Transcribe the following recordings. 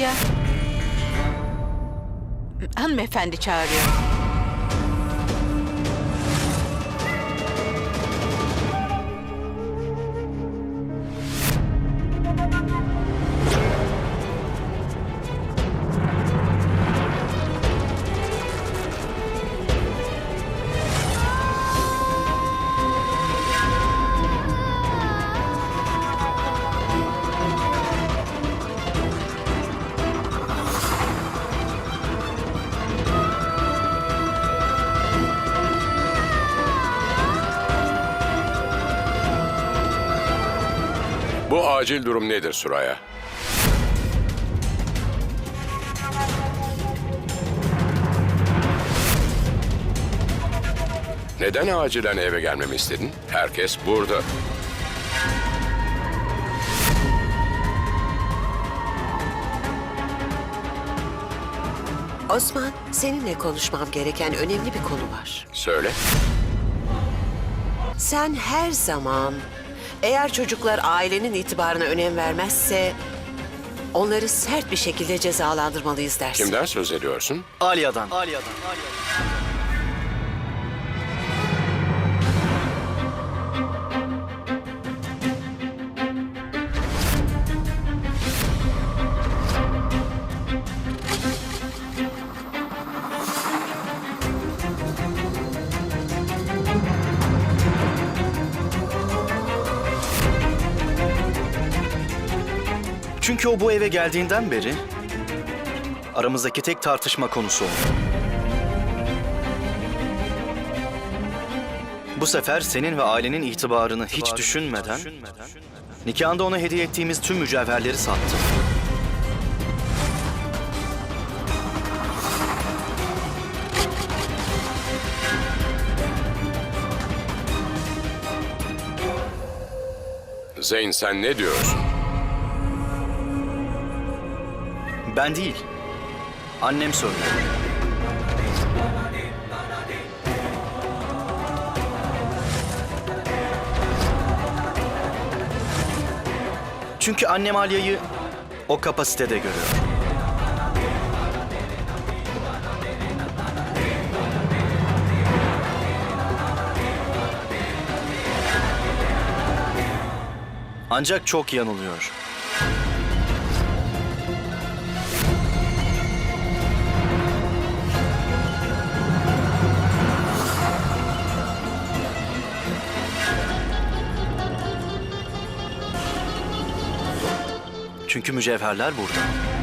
Aliya. Hanımefendi çağırıyor. Bu acil durum nedir Suraya? Neden acilen eve gelmemi istedin? Herkes burada. Osman, seninle konuşmam gereken önemli bir konu var. Söyle. Sen her zaman eğer çocuklar ailenin itibarına önem vermezse onları sert bir şekilde cezalandırmalıyız dersin. Kimden söz ediyorsun? Aliya'dan. Aliya'dan. Çünkü o bu eve geldiğinden beri aramızdaki tek tartışma konusu oldu. Bu sefer senin ve ailenin itibarını hiç düşünmeden nikahında ona hediye ettiğimiz tüm mücevherleri sattı. Zeyn sen ne diyorsun? Ben değil. Annem söyledi. Çünkü annem Alya'yı o kapasitede görüyor. Ancak çok yanılıyor. Çünkü mücevherler burada.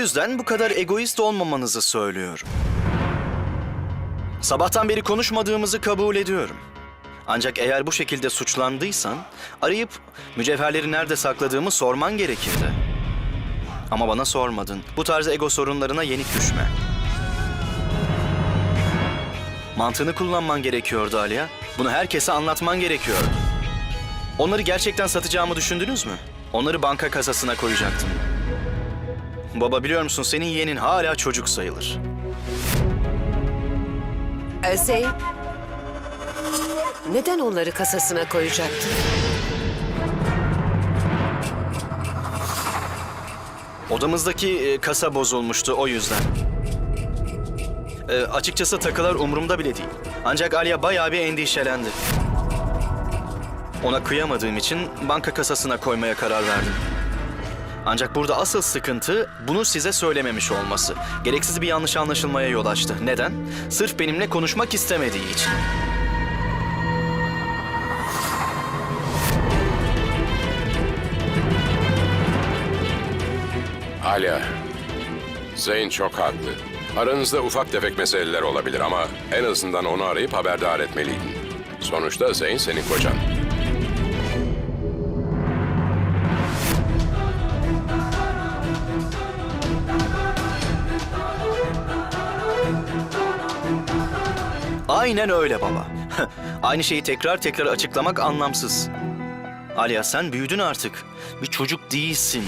Yüzden bu kadar egoist olmamanızı söylüyorum. Sabahtan beri konuşmadığımızı kabul ediyorum. Ancak eğer bu şekilde suçlandıysan arayıp mücevherleri nerede sakladığımı sorman gerekirdi. Ama bana sormadın. Bu tarz ego sorunlarına yenik düşme. Mantığını kullanman gerekiyordu Aliya. Bunu herkese anlatman gerekiyordu. Onları gerçekten satacağımı düşündünüz mü? Onları banka kasasına koyacaktım. Baba biliyor musun senin yeğenin hala çocuk sayılır. Zeyn, neden onları kasasına koyacaktın? Odamızdaki e, kasa bozulmuştu o yüzden. Ee, açıkçası takılar umurumda bile değil. Ancak Alya bayağı bir endişelendi. Ona kıyamadığım için banka kasasına koymaya karar verdim. Ancak burada asıl sıkıntı bunu size söylememiş olması. Gereksiz bir yanlış anlaşılmaya yol açtı. Neden? Sırf benimle konuşmak istemediği için. Alya, Zeyn çok haklı. Aranızda ufak tefek meseleler olabilir ama en azından onu arayıp haberdar etmeliydin. Sonuçta Zeyn senin kocan. Aynen öyle baba. Aynı şeyi tekrar tekrar açıklamak anlamsız. Alya sen büyüdün artık. Bir çocuk değilsin.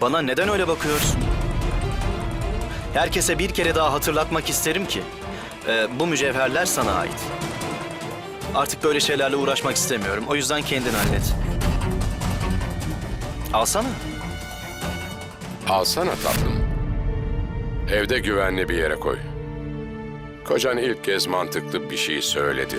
Bana neden öyle bakıyorsun? Herkese bir kere daha hatırlatmak isterim ki e, bu mücevherler sana ait. Artık böyle şeylerle uğraşmak istemiyorum. O yüzden kendin hallet. Alsana. Alsana tatlım. Evde güvenli bir yere koy. Kocan ilk kez mantıklı bir şey söyledi.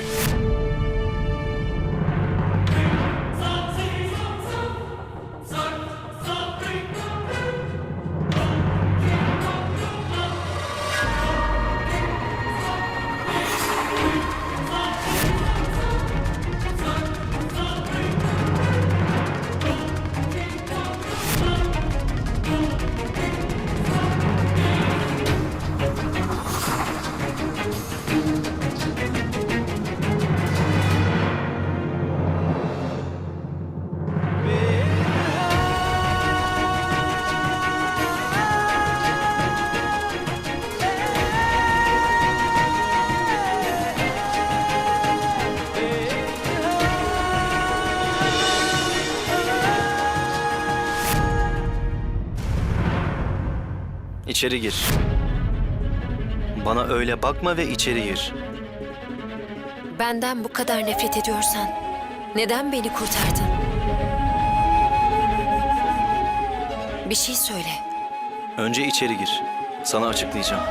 İçeri gir. Bana öyle bakma ve içeri gir. Benden bu kadar nefret ediyorsan neden beni kurtardın? Bir şey söyle. Önce içeri gir. Sana açıklayacağım.